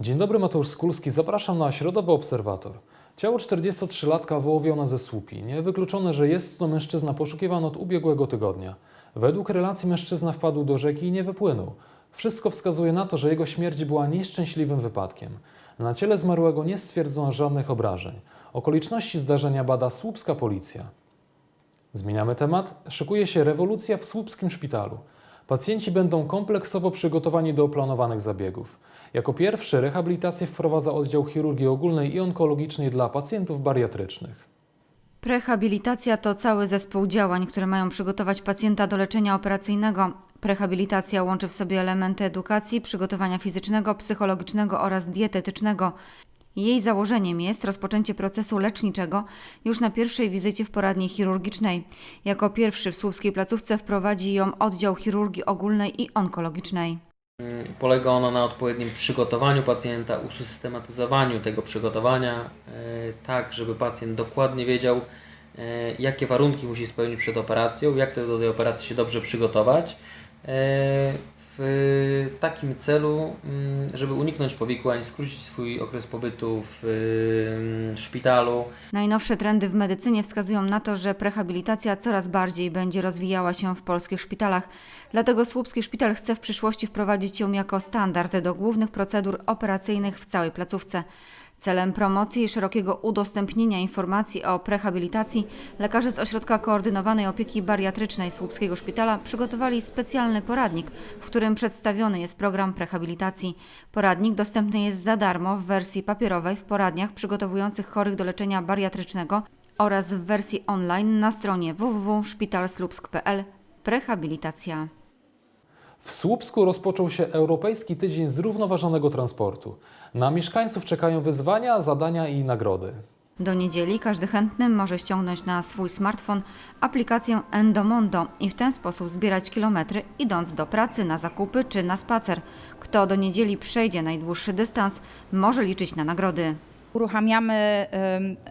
dobry, Mateusz Skulski. Zapraszam na Środowy Obserwator. Ciało 43-latka wyłowiono ze słupi. Niewykluczone, że jest to mężczyzna poszukiwany od ubiegłego tygodnia. Według relacji mężczyzna wpadł do rzeki i nie wypłynął. Wszystko wskazuje na to, że jego śmierć była nieszczęśliwym wypadkiem. Na ciele zmarłego nie stwierdzono żadnych obrażeń. Okoliczności zdarzenia bada słupska policja. Zmieniamy temat. Szykuje się rewolucja w słupskim szpitalu. Pacjenci będą kompleksowo przygotowani do planowanych zabiegów. Jako pierwszy rehabilitację wprowadza oddział chirurgii ogólnej i onkologicznej dla pacjentów bariatrycznych. Prehabilitacja to cały zespół działań, które mają przygotować pacjenta do leczenia operacyjnego. Prehabilitacja łączy w sobie elementy edukacji, przygotowania fizycznego, psychologicznego oraz dietetycznego. Jej założeniem jest rozpoczęcie procesu leczniczego już na pierwszej wizycie w poradni chirurgicznej. Jako pierwszy w słupskiej placówce wprowadzi ją oddział chirurgii ogólnej i onkologicznej. Mm, Polega ona na odpowiednim przygotowaniu pacjenta, usystematyzowaniu tego przygotowania, e, tak żeby pacjent dokładnie wiedział, e, jakie warunki musi spełnić przed operacją, jak do tej operacji się dobrze przygotować. W takim celu, mm, żeby uniknąć powikłań, skrócić swój okres pobytu w mm, szpitalu, Najnowsze trendy w medycynie wskazują na to, że prehabilitacja coraz bardziej będzie rozwijała się w polskich szpitalach. Dlatego Słupski Szpital chce w przyszłości wprowadzić ją jako standard do głównych procedur operacyjnych w całej placówce. Celem promocji i szerokiego udostępnienia informacji o prehabilitacji lekarze z Ośrodka Koordynowanej Opieki Bariatrycznej Słupskiego Szpitala przygotowali specjalny poradnik, w którym przedstawiony jest program prehabilitacji. Poradnik dostępny jest za darmo w wersji papierowej w poradniach przygotowujących chorych do leczenia bariatrycznego oraz w wersji online na stronie www.szpitalslupsk.pl Prehabilitacja. W Słupsku rozpoczął się Europejski Tydzień Zrównoważonego Transportu. Na mieszkańców czekają wyzwania, zadania i nagrody. Do niedzieli każdy chętny może ściągnąć na swój smartfon aplikację Endomondo i w ten sposób zbierać kilometry idąc do pracy, na zakupy czy na spacer. Kto do niedzieli przejdzie najdłuższy dystans, może liczyć na nagrody. Uruchamiamy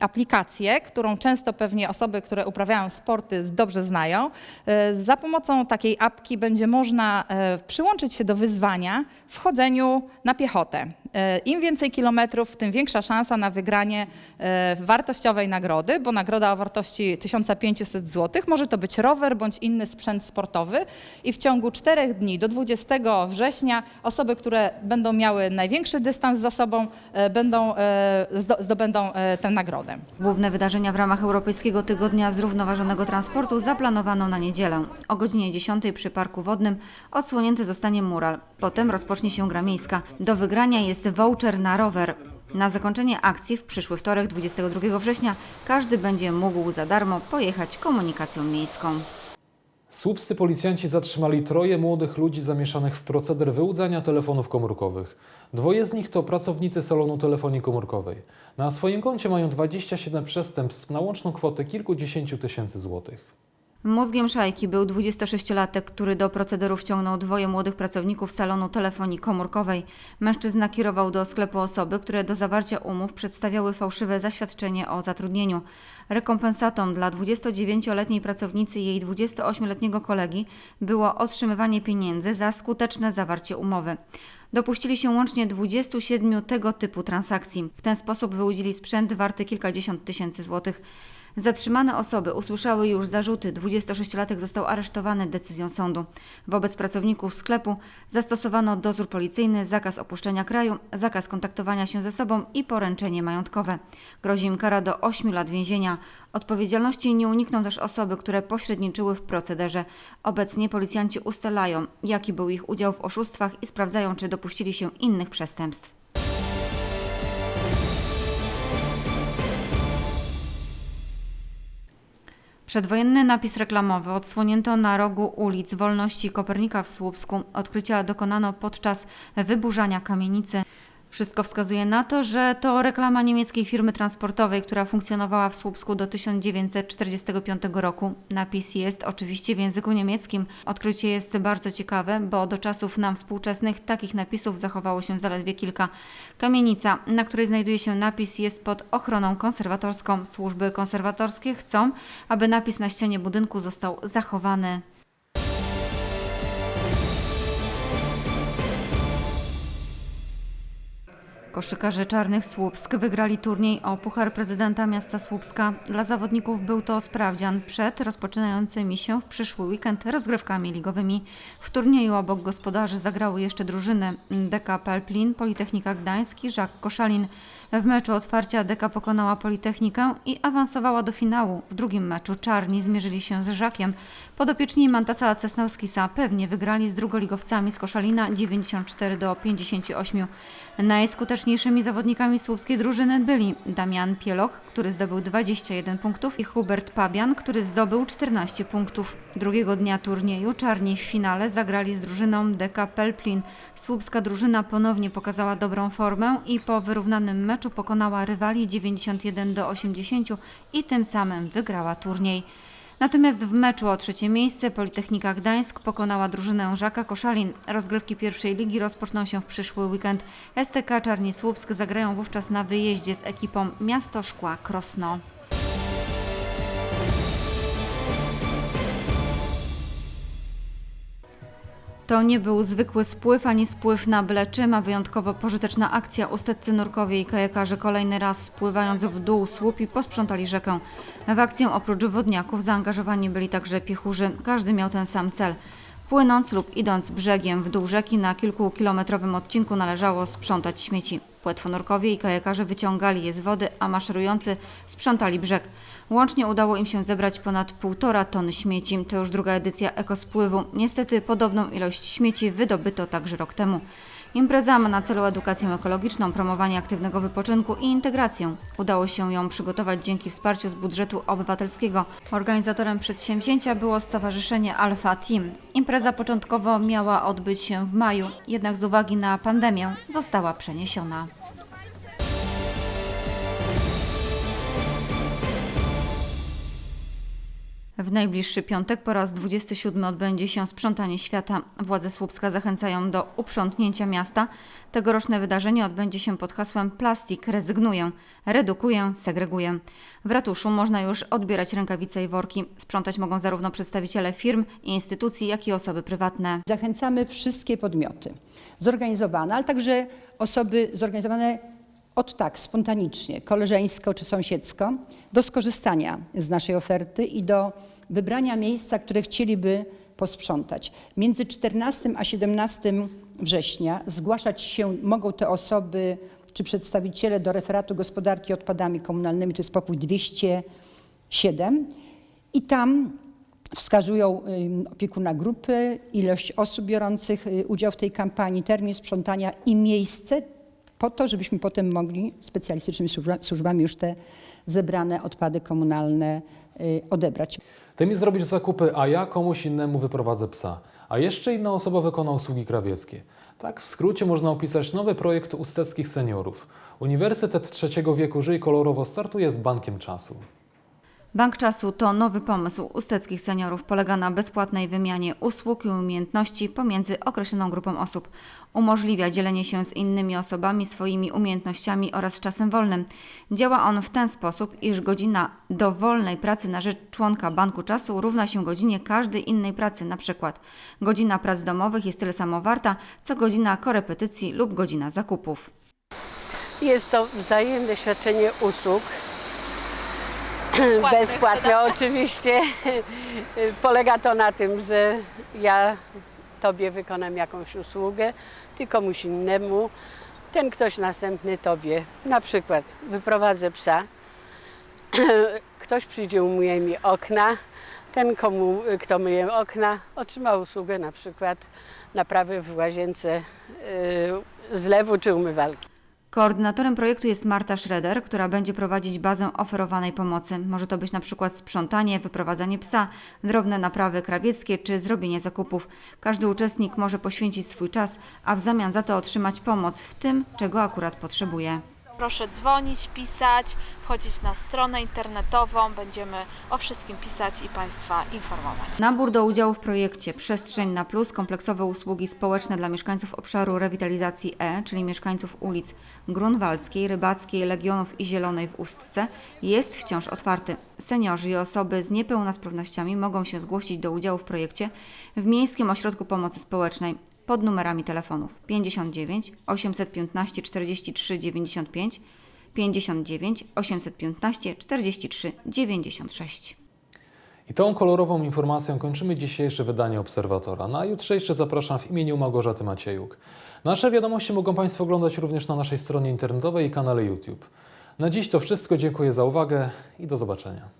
aplikację, którą często pewnie osoby, które uprawiają sporty dobrze znają. E, Za pomocą takiej apki będzie można e, przyłączyć się do wyzwania w chodzeniu na piechotę. E, Im więcej kilometrów, tym większa szansa na wygranie e, wartościowej nagrody, bo nagroda o wartości 1500 zł może to być rower bądź inny sprzęt sportowy i w ciągu czterech dni do 20 września osoby, które będą miały największy dystans za sobą, e, będą, zdo- zdobędą tę nagrodę. Główne wydarzenia w ramach Europejskiego Tygodnia Zrównoważonego Transportu zaplanowano na niedzielę. O godzinie 10 przy Parku Wodnym odsłonięty zostanie mural. Potem rozpocznie się gra miejska. Do wygrania jest voucher na rower. Na zakończenie akcji w przyszły wtorek 22 września każdy będzie mógł za darmo pojechać komunikacją miejską. Słupscy policjanci zatrzymali troje młodych ludzi zamieszanych w proceder wyłudzania telefonów komórkowych. Dwoje z nich to pracownicy salonu telefonii komórkowej. Na swoim koncie mają 27 przestępstw na łączną kwotę kilkudziesięciu tysięcy złotych. Mózgiem szajki był 26-latek, który do procederu wciągnął dwoje młodych pracowników salonu telefonii komórkowej. Mężczyzna kierował do sklepu osoby, które do zawarcia umów przedstawiały fałszywe zaświadczenie o zatrudnieniu. Rekompensatą dla 29-letniej pracownicy i jej 28-letniego kolegi było otrzymywanie pieniędzy za skuteczne zawarcie umowy. Dopuścili się łącznie 27 tego typu transakcji. W ten sposób wyłudzili sprzęt warty kilkadziesiąt tysięcy złotych. Zatrzymane osoby usłyszały już zarzuty. 26-latek został aresztowany decyzją sądu. Wobec pracowników sklepu zastosowano dozór policyjny, zakaz opuszczenia kraju, zakaz kontaktowania się ze sobą i poręczenie majątkowe. Grozi im kara do 8 lat więzienia. Odpowiedzialności nie unikną też osoby, które pośredniczyły w procederze. Obecnie policjanci ustalają, jaki był ich udział w oszustwach i sprawdzają, czy dopuścili się innych przestępstw. Przedwojenny napis reklamowy odsłonięto na rogu ulic Wolności Kopernika w Słupsku. Odkrycia dokonano podczas wyburzania kamienicy. Wszystko wskazuje na to, że to reklama niemieckiej firmy transportowej, która funkcjonowała w Słupsku do 1945 roku. Napis jest oczywiście w języku niemieckim. Odkrycie jest bardzo ciekawe, bo do czasów nam współczesnych takich napisów zachowało się zaledwie kilka. Kamienica, na której znajduje się napis, jest pod ochroną konserwatorską. Służby konserwatorskie chcą, aby napis na ścianie budynku został zachowany. Koszykarze Czarnych Słupsk wygrali turniej o Puchar Prezydenta Miasta Słupska. Dla zawodników był to sprawdzian przed rozpoczynającymi się w przyszły weekend rozgrywkami ligowymi. W turnieju obok gospodarzy zagrały jeszcze drużyny DK Pelplin, Politechnika Gdańsk i Żak Koszalin. W meczu otwarcia DK pokonała Politechnikę i awansowała do finału. W drugim meczu Czarni zmierzyli się z Żakiem. Podopieczni Mantasa Cesnowskisa pewnie wygrali z drugoligowcami z Koszalina 94 do 58. Najskuteczniejszymi zawodnikami słupskiej drużyny byli Damian Pieloch, który zdobył 21 punktów i Hubert Pabian, który zdobył 14 punktów. Drugiego dnia turnieju Czarni w finale zagrali z drużyną DK Pelplin. Słupska drużyna ponownie pokazała dobrą formę i po wyrównanym meczu pokonała rywali 91 do 80 i tym samym wygrała turniej. Natomiast w meczu o trzecie miejsce Politechnika Gdańsk pokonała drużynę Żaka Koszalin. Rozgrywki pierwszej ligi rozpoczną się w przyszły weekend. STK Czarni Słupsk zagrają wówczas na wyjeździe z ekipą Miasto Szkła Krosno. To nie był zwykły spływ ani spływ na byle czym, a wyjątkowo pożyteczna akcja. Usteccy nurkowie i kajakarze kolejny raz spływając w dół słup i posprzątali rzekę. W akcję oprócz wodniaków zaangażowani byli także piechurzy. Każdy miał ten sam cel. Płynąc lub idąc brzegiem w dół rzeki na kilkukilometrowym odcinku należało sprzątać śmieci. Płetwonurkowie i kajakarze wyciągali je z wody, a maszerujący sprzątali brzeg. Łącznie udało im się zebrać ponad półtora tony śmieci. To już druga edycja ekospływu. Niestety podobną ilość śmieci wydobyto także rok temu. Impreza ma na celu edukację ekologiczną, promowanie aktywnego wypoczynku i integrację. Udało się ją przygotować dzięki wsparciu z budżetu obywatelskiego. Organizatorem przedsięwzięcia było Stowarzyszenie Alpha Team. Impreza początkowo miała odbyć się w maju, jednak z uwagi na pandemię została przeniesiona. W najbliższy piątek po raz 27 odbędzie się sprzątanie świata. Władze Słupska zachęcają do uprzątnięcia miasta. Tegoroczne wydarzenie odbędzie się pod hasłem Plastik rezygnuję, redukuję, segreguję. W ratuszu można już odbierać rękawice i worki. Sprzątać mogą zarówno przedstawiciele firm i instytucji, jak i osoby prywatne. Zachęcamy wszystkie podmioty zorganizowane, ale także osoby zorganizowane od tak, spontanicznie, koleżeńsko czy sąsiedzko, do skorzystania z naszej oferty i do wybrania miejsca, które chcieliby posprzątać. Między 14 a 17 września zgłaszać się mogą te osoby czy przedstawiciele do referatu gospodarki odpadami komunalnymi, to jest pokój 207 i tam wskazują opiekuna grupy, ilość osób biorących y, udział w tej kampanii, termin sprzątania i miejsce po to, żebyśmy potem mogli specjalistycznymi służba- służbami już te zebrane odpady komunalne y, odebrać. Ty mi zrobisz zakupy, a ja komuś innemu wyprowadzę psa. A jeszcze inna osoba wykona usługi krawieckie. Tak w skrócie można opisać nowy projekt usteckich seniorów. Uniwersytet Trzeciego Wieku Żyj Kolorowo startuje z Bankiem Czasu. Bank Czasu to nowy pomysł usteckich seniorów. Polega na bezpłatnej wymianie usług i umiejętności pomiędzy określoną grupą osób. Umożliwia dzielenie się z innymi osobami swoimi umiejętnościami oraz czasem wolnym. Działa on w ten sposób, iż godzina dowolnej pracy na rzecz członka Banku Czasu równa się godzinie każdej innej pracy. Na przykład godzina prac domowych jest tyle samo warta, co godzina korepetycji lub godzina zakupów. Jest to wzajemne świadczenie usług. Bezpłatnych, Bezpłatne oczywiście. Polega to na tym, że ja Tobie wykonam jakąś usługę, Ty komuś innemu, ten ktoś następny Tobie. Na przykład wyprowadzę psa, ktoś przyjdzie, umyje mi okna, ten, komu, kto myje okna, otrzyma usługę na przykład naprawy w łazience yy, zlewu czy umywalki. Koordynatorem projektu jest Marta Schroeder, która będzie prowadzić bazę oferowanej pomocy. Może to być na przykład sprzątanie, wyprowadzanie psa, drobne naprawy krawieckie czy zrobienie zakupów. Każdy uczestnik może poświęcić swój czas, a w zamian za to otrzymać pomoc w tym, czego akurat potrzebuje. Proszę dzwonić, pisać, wchodzić na stronę internetową. Będziemy o wszystkim pisać i Państwa informować. Nabór do udziału w projekcie Przestrzeń na Plus kompleksowe usługi społeczne dla mieszkańców obszaru rewitalizacji E, czyli mieszkańców ulic Grunwaldzkiej, Rybackiej, Legionów i Zielonej w Ustce jest wciąż otwarty. Seniorzy i osoby z niepełnosprawnościami mogą się zgłosić do udziału w projekcie w Miejskim Ośrodku Pomocy Społecznej. Pod numerami telefonów 59 815 43 95, 59 815 43 96. I tą kolorową informacją kończymy dzisiejsze wydanie Obserwatora. Na jutrzejsze zapraszam w imieniu Małgorzaty Maciejuk. Nasze wiadomości mogą Państwo oglądać również na naszej stronie internetowej i kanale YouTube. Na dziś to wszystko. Dziękuję za uwagę i do zobaczenia.